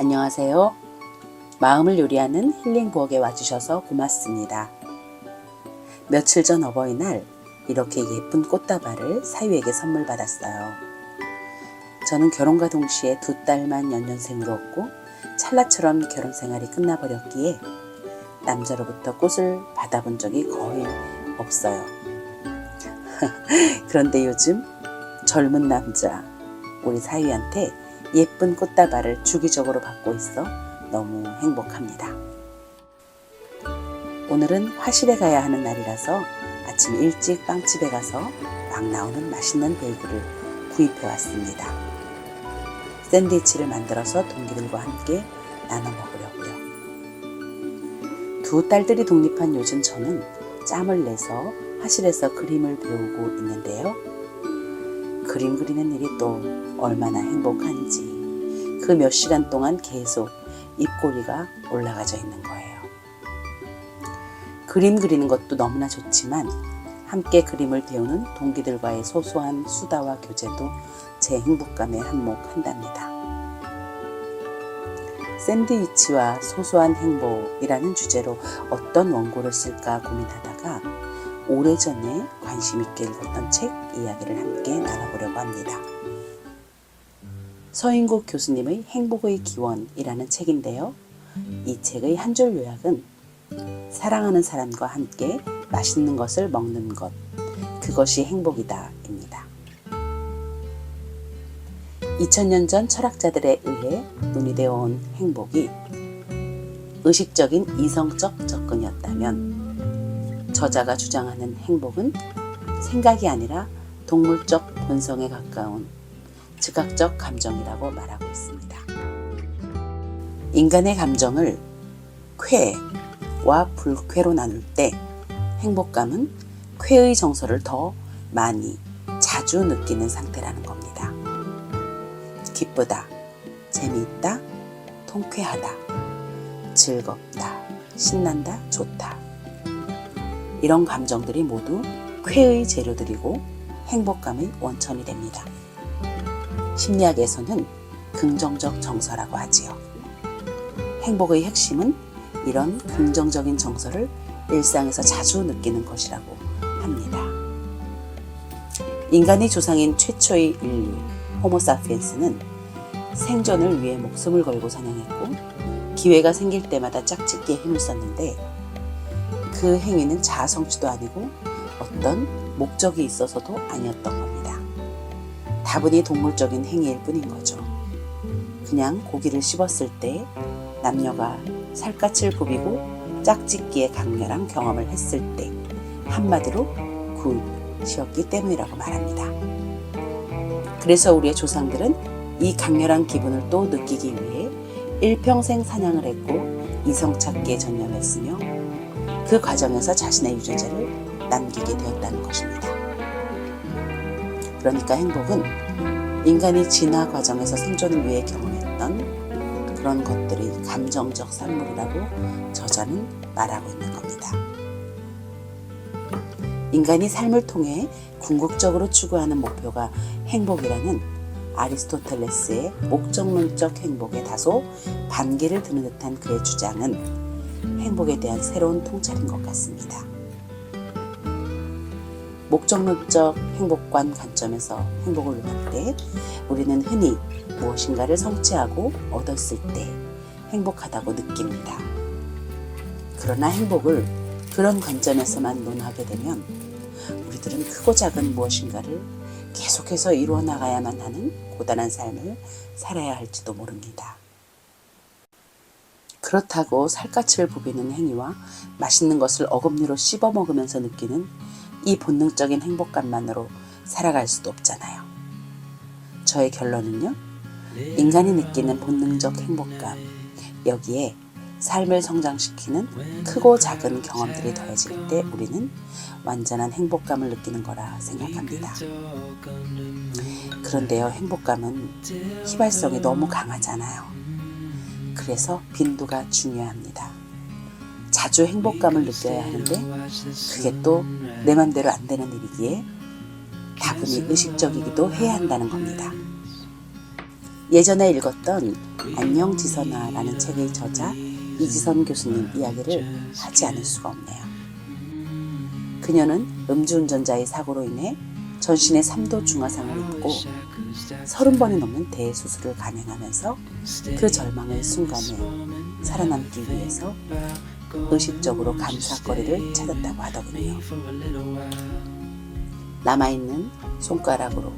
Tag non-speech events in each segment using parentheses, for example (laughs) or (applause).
안녕하세요. 마음을 요리하는 힐링 부엌에 와주셔서 고맙습니다. 며칠 전 어버이날 이렇게 예쁜 꽃다발을 사위에게 선물 받았어요. 저는 결혼과 동시에 두 딸만 연년생으로었고 찰나처럼 결혼 생활이 끝나버렸기에 남자로부터 꽃을 받아본 적이 거의 없어요. (laughs) 그런데 요즘 젊은 남자 우리 사위한테 예쁜 꽃다발을 주기적으로 받고 있어 너무 행복합니다. 오늘은 화실에 가야 하는 날이라서 아침 일찍 빵집에 가서 막 나오는 맛있는 베이글을 구입해 왔습니다. 샌드위치를 만들어서 동기들과 함께 나눠 먹으려고요. 두 딸들이 독립한 요즘 저는 짬을 내서 화실에서 그림을 배우고 있는데요. 그림 그리는 일이 또 얼마나 행복한지 그 몇 시간 동안 계속 입꼬리가 올라가져 있는 거예요. 그림 그리는 것도 너무나 좋지만 함께 그림을 배우는 동기들과의 소소한 수다와 교제도 제 행복감에 한몫한답니다. 샌드위치와 소소한 행복이라는 주제로 어떤 원고를 쓸까 고민하다가 오래전에 관심 있게 읽었던 책 이야기를 함께 나눠보려고 합니다. 서인국 교수님의 행복의 기원이라는 책인데요. 이 책의 한 줄 요약은 사랑하는 사람과 함께 맛있는 것을 먹는 것, 그것이 행복이다. 입니다. 2000년 전 철학자들에 의해 논의되어 온 행복이 의식적인 이성적 접근이었다면 저자가 주장하는 행복은 생각이 아니라 동물적 본성에 가까운 즉각적 감정이라고 말하고 있습니다. 인간의 감정을 쾌와 불쾌로 나눌 때 행복감은 쾌의 정서를 더 많이 자주 느끼는 상태라는 겁니다. 기쁘다, 재미있다, 통쾌하다, 즐겁다, 신난다, 좋다. 이런 감정들이 모두 쾌의 재료들이고 행복감의 원천이 됩니다. 심리학에서는 긍정적 정서라고 하지요. 행복의 핵심은 이런 긍정적인 정서를 일상에서 자주 느끼는 것이라고 합니다. 인간의 조상인 최초의 인류 호모사피엔스는 생존을 위해 목숨을 걸고 사냥했고 기회가 생길 때마다 짝짓기에 힘을 썼는데 그 행위는 자성취도 아니고 어떤 목적이 있어서도 아니었던 겁니다. 다분히 동물적인 행위일 뿐인 거죠. 그냥 고기를 씹었을 때 남녀가 살갗을 부비고 짝짓기에 강렬한 경험을 했을 때 한마디로 굿이었기 때문이라고 말합니다. 그래서 우리의 조상들은 이 강렬한 기분을 또 느끼기 위해 일평생 사냥을 했고 이성 찾기에 전념했으며 그 과정에서 자신의 유전자를 남기게 되었다는 것입니다. 그러니까 행복은 인간이 진화 과정에서 생존을 위해 경험했던 그런 것들이 감정적 산물이라고 저자는 말하고 있는 겁니다. 인간이 삶을 통해 궁극적으로 추구하는 목표가 행복이라는 아리스토텔레스의 목적론적 행복에 다소 반기를 드는 듯한 그의 주장은 행복에 대한 새로운 통찰인 것 같습니다. 목적론적 행복관 관점에서 행복을 볼때 우리는 흔히 무엇인가를 성취하고 얻었을 때 행복하다고 느낍니다. 그러나 행복을 그런 관점에서만 논하게 되면 우리들은 크고 작은 무엇인가를 계속해서 이루어 나가야만 하는 고단한 삶을 살아야 할지도 모릅니다. 그렇다고 살갗을 부비는 행위와 맛있는 것을 어금니로 씹어 먹으면서 느끼는 이 본능적인 행복감만으로 살아갈 수도 없잖아요. 저의 결론은요. 인간이 느끼는 본능적 행복감, 여기에 삶을 성장시키는 크고 작은 경험들이 더해질 때 우리는 완전한 행복감을 느끼는 거라 생각합니다. 그런데요, 행복감은 휘발성이 너무 강하잖아요. 그래서 빈도가 중요합니다. 자주 행복감을 느껴야 하는데 그게 또 내 맘대로 안 되는 일이기에 다분히 의식적이기도 해야 한다는 겁니다. 예전에 읽었던 안녕 지선아라는 책의 저자 이지선 교수님 이야기를 하지 않을 수가 없네요. 그녀는 음주운전자의 사고로 인해 전신에 3도 중화상을 입고 30번이 넘는 대수술을 감행하면서 그 절망의 순간에 살아남기 위해서 의식적으로 감사거리를 찾았다고 하더군요. 남아있는 손가락으로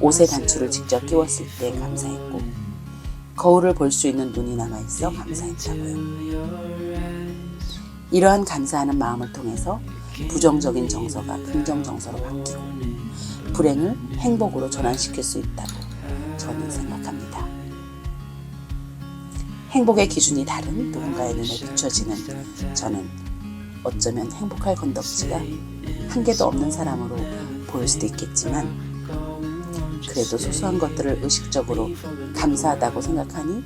옷의 단추를 직접 끼웠을 때 감사했고 거울을 볼 수 있는 눈이 남아있어 감사했다고요. 이러한 감사하는 마음을 통해서 부정적인 정서가 긍정 정서로 바뀌고 불행을 행복으로 전환시킬 수 있다고 저는 생각합니다. 행복의 기준이 다른 누군가의 눈에 비춰지는 저는 어쩌면 행복할 건덕지가 한 개도 없는 사람으로 보일 수도 있겠지만 그래도 소소한 것들을 의식적으로 감사하다고 생각하니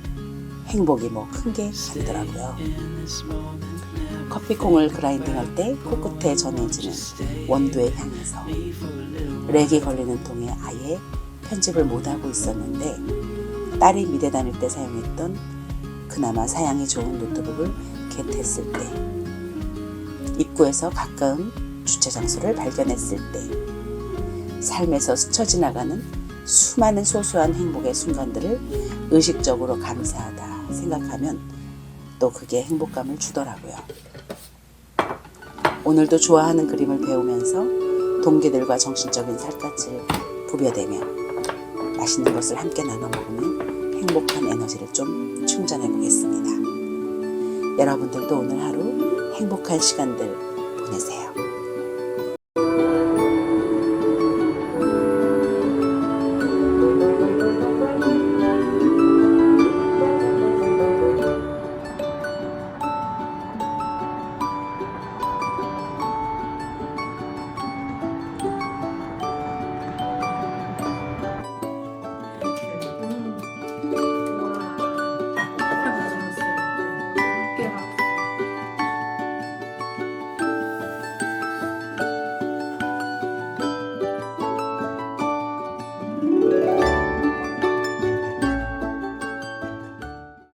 행복이 뭐 큰 게 아니더라고요. 커피콩을 그라인딩할 때 코끝에 전해지는 원두의 향에서 렉이 걸리는 통에 아예 편집을 못하고 있었는데 딸이 미대 다닐 때 사용했던 그나마 사양이 좋은 노트북을 겟했을 때 입구에서 가까운 주차 장소를 발견했을 때 삶에서 스쳐 지나가는 수많은 소소한 행복의 순간들을 의식적으로 감사하다 생각하면 또 그게 행복감을 주더라고요. 오늘도 좋아하는 그림을 배우면서 동기들과 정신적인 살갗을 부벼대며 맛있는 것을 함께 나눠 먹으면 행복한 에너지를 좀 충전해 보겠습니다. 여러분들도 오늘 하루 행복한 시간들.